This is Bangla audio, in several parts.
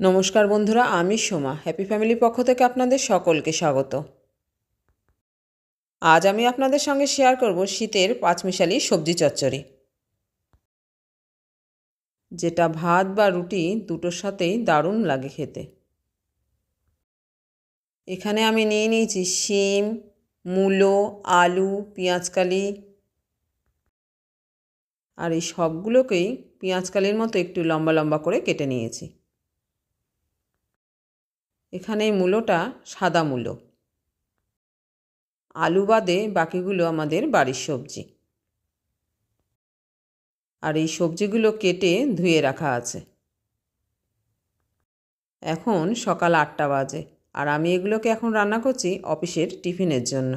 নমস্কার বন্ধুরা, আমি সোমা। হ্যাপি ফ্যামিলির পক্ষ থেকে আপনাদের সকলকে স্বাগত। আজ আমি আপনাদের সঙ্গে শেয়ার করব শীতের পাঁচমিশালি সবজি চচ্চড়ি। যেটা ভাত বা রুটি দুটোর সাথেই দারুণ লাগে খেতে। এখানে আমি নিয়ে নিয়েছি শিম, মূলো, আলু, পেঁয়াজকালি আর এই সবগুলোকেই পেঁয়াজকালির মতো একটু লম্বা লম্বা করে কেটে নিয়েছি। এখানে মূলোটা সাদা মূলো। আলু বাদে বাকিগুলো আমাদের বাড়ির সবজি। আর এই সবজিগুলো কেটে ধুয়ে রাখা আছে। এখন সকাল আটটা বাজে আর আমি এগুলোকে এখন রান্না করছি অফিসের টিফিনের জন্য।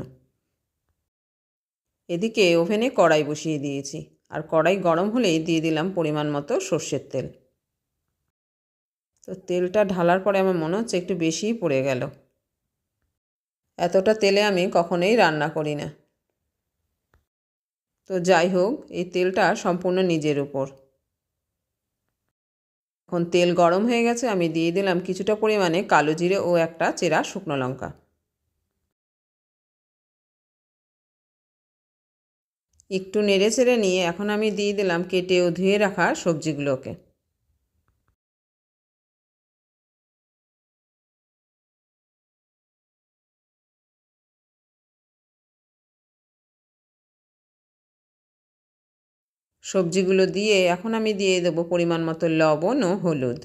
এদিকে ওভেনে কড়াই বসিয়ে দিয়েছি আর কড়াই গরম হলেই দিয়ে দিলাম পরিমাণ মতো সর্ষের তেল। তো তেলটা ঢালার পরে আমার মনে হচ্ছে একটু বেশিই পড়ে গেল। এতটা তেলে আমি কখনোই রান্না করি না। তো যাই হোক, এই তেলটা সম্পূর্ণ নিজের উপর। এখন তেল গরম হয়ে গেছে, আমি দিয়ে দিলাম কিছুটা পরিমাণে কালো জিরে ও একটা চেরা শুকনো লঙ্কা। একটু নেড়ে চেড়ে নিয়ে এখন আমি দিয়ে দিলাম কেটে ও ধুয়ে রাখা সবজিগুলোকে। সবজিগুলো দিয়ে এখন আমি দিয়ে দেবো পরিমাণ মতো লবণ ও হলুদ।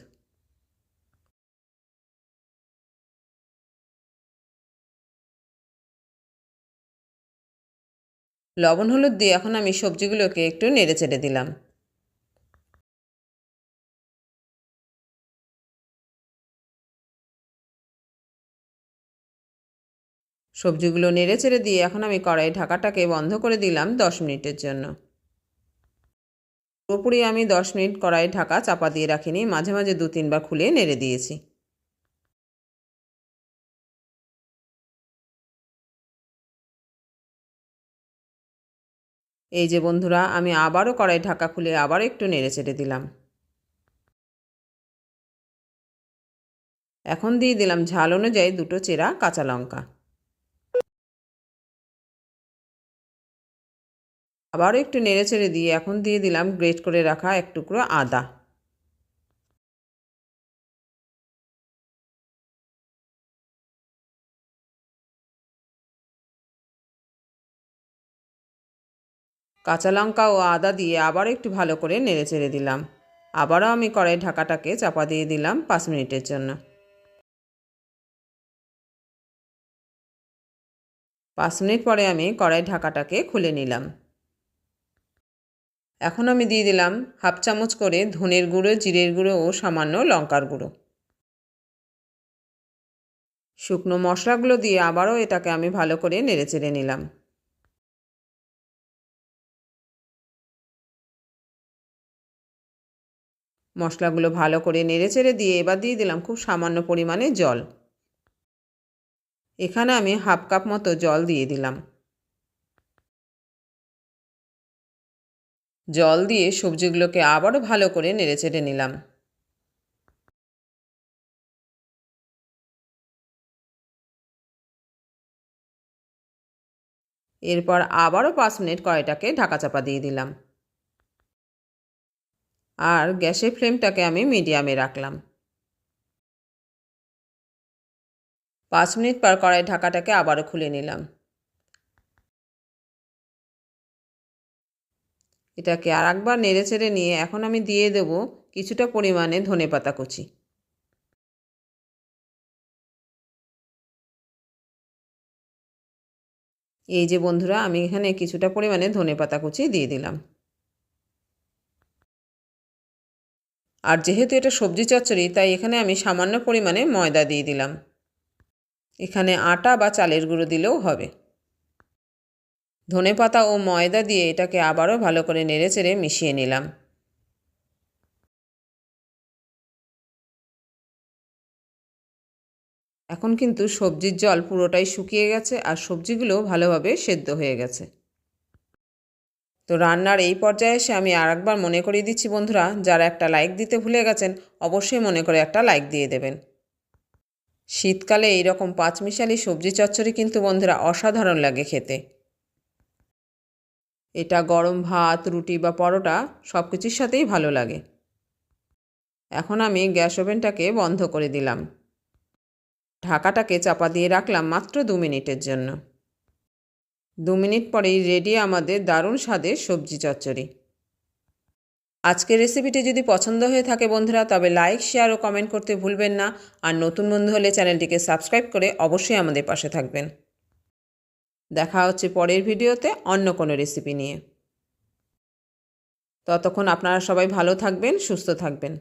লবণ হলুদ দিয়ে এখন আমি সবজিগুলোকে একটু নেড়ে চেড়ে দিলাম। সবজিগুলো নেড়ে চেড়ে দিয়ে এখন আমি কড়াই ঢাকাটাকে বন্ধ করে দিলাম দশ মিনিটের জন্য। পুরোপুরি আমি দশ মিনিট কড়াই ঢাকা চাপা দিয়ে রাখিনি, মাঝে মাঝে দু তিনবার খুলে নেড়ে দিয়েছি। এই যে বন্ধুরা, আমি আবারও কড়াই ঢাকা খুলে আবার একটু নেড়ে চেড়ে দিলাম। এখন দিয়ে দিলাম ঝাল অনুযায়ী দুটো চেরা কাঁচা লঙ্কা। আবারও একটু নেড়ে চেড়ে দিয়ে এখন দিয়ে দিলাম গ্রেট করে রাখা এক টুকরো আদা। কাঁচা লঙ্কা ও আদা দিয়ে আবার একটু ভালো করে নেড়ে চেড়ে দিলাম। আবারও আমি কড়াই ঢাকাটাকে চাপা দিয়ে দিলাম পাঁচ মিনিটের জন্য। পাঁচ মিনিট পরে আমি কড়াই ঢাকাটাকে খুলে নিলাম। এখন আমি দিয়ে দিলাম হাফ চামচ করে ধনের গুঁড়ো, জিরের গুঁড়ো ও সামান্য লঙ্কার গুঁড়ো। শুকনো মশলাগুলো দিয়ে আবারও এটাকে আমি ভালো করে নেড়ে চেড়ে নিলাম। মশলাগুলো ভালো করে নেড়ে চেড়ে দিয়ে এবার দিয়ে দিলাম খুব সামান্য পরিমাণে জল। এখানে আমি হাফ কাপ মতো জল দিয়ে দিলাম। জল দিয়ে সবজিগুলোকে আবারও ভালো করে নেড়েচেড়ে নিলাম। এরপর আবারও পাঁচ মিনিট কড়াইটাকে ঢাকা চাপা দিয়ে দিলাম। আর গ্যাসের ফ্লেমটাকে আমি মিডিয়ামে রাখলাম। পাঁচ মিনিট পর কড়াই ঢাকাটাকে আবারও খুলে নিলাম। এটাকে আর একবার নেড়ে চেড়ে নিয়ে এখন আমি দিয়ে দেব কিছুটা পরিমাণে ধনে পাতা কুচি। এই যে বন্ধুরা, আমি এখানে কিছুটা পরিমাণে ধনে পাতা কুচি দিয়ে দিলাম। আর যেহেতু এটা সবজি চচ্চড়ি, তাই এখানে আমি সামান্য পরিমাণে ময়দা দিয়ে দিলাম। এখানে আটা বা চালের গুঁড়ো দিলেও হবে। ধনে পাতা ও ময়দা দিয়ে এটাকে আবারও ভালো করে নেড়ে চেড়ে মিশিয়ে নিলাম। এখন কিন্তু সবজির জল পুরোটাই শুকিয়ে গেছে আর সবজিগুলো ভালোভাবে সেদ্ধ হয়ে গেছে। তো রান্নার এই পর্যায়ে এসে আমি আর একবার মনে করিয়ে দিচ্ছি বন্ধুরা, যারা একটা লাইক দিতে ভুলে গেছেন, অবশ্যই মনে করে একটা লাইক দিয়ে দেবেন। শীতকালে এই রকম পাঁচমিশালি সবজি চচ্চড়ি কিন্তু বন্ধুরা অসাধারণ লাগে খেতে। এটা গরম ভাত, রুটি বা পরোটা সব কিছুর সাথেই ভালো লাগে। এখন আমি গ্যাস ওভেনটাকে বন্ধ করে দিলাম। ঢাকাটাকে চাপা দিয়ে রাখলাম মাত্র দু মিনিটের জন্য। দু মিনিট পরেই রেডি আমাদের দারুণ স্বাদের সবজি চচ্চড়ি। আজকের রেসিপিটি যদি পছন্দ হয়ে থাকে বন্ধুরা, তবে লাইক, শেয়ার ও কমেন্ট করতে ভুলবেন না। আর নতুন বন্ধু হলে চ্যানেলটিকে সাবস্ক্রাইব করে অবশ্যই আমাদের পাশে থাকবেন। দেখা হচ্ছে পরের ভিডিওতে অন্য কোনো রেসিপি নিয়ে। ততক্ষণ আপনারা সবাই ভালো থাকবেন, সুস্থ থাকবেন।